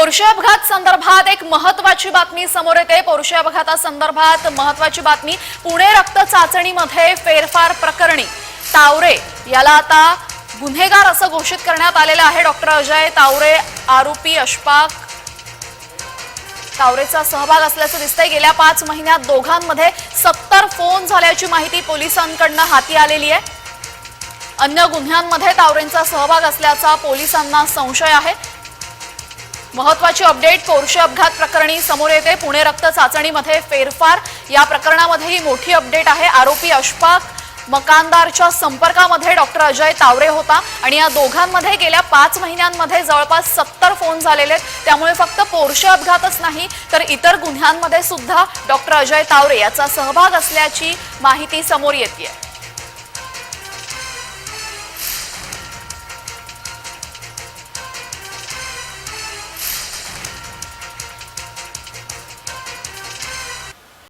Porsche अपघात संदर्भात एक महत्वाची बातमी समोर येते. पोर्शे अपघातासंदर्भात महत्वाची बातमी पुणे रक्त चाचणीमध्ये फेरफार प्रकरणी. तावरे याला आता गुन्हेगार असं घोषित करण्यात आलेलं आहे. डॉक्टर अजय तावरे आरोपी अशफाक तावरेचा सहभाग असल्याचं दिसतंय. गेल्या पाच महिन्यात दोघांमध्ये सत्तर फोन झाल्याची माहिती पोलिसांकडनं हाती आलेली आहे. अन्य गुन्ह्यांमध्ये तावरेंचा सहभाग असल्याचा पोलिसांना संशय आहे. महत्वाची अपडेट पोर्शे अपघात प्रकरणी समोर येते. पुणे रक्त चाचणीमध्ये फेरफार. या प्रकरणामध्ये ही मोठी अपडेट आहे. आरोपी अशफाक मकानदारच्या संपर्कामध्ये डॉक्टर अजय तावरे होता आणि या दोघांमध्ये गेल्या पाच महिन्यांमध्ये जवळपास सत्तर फोन झालेले आहेत. त्यामुळे फक्त पोरशे अपघातच नाही तर इतर गुन्ह्यांमध्ये सुद्धा डॉक्टर अजय तावरे याचा सहभाग असल्याची माहिती समोर येते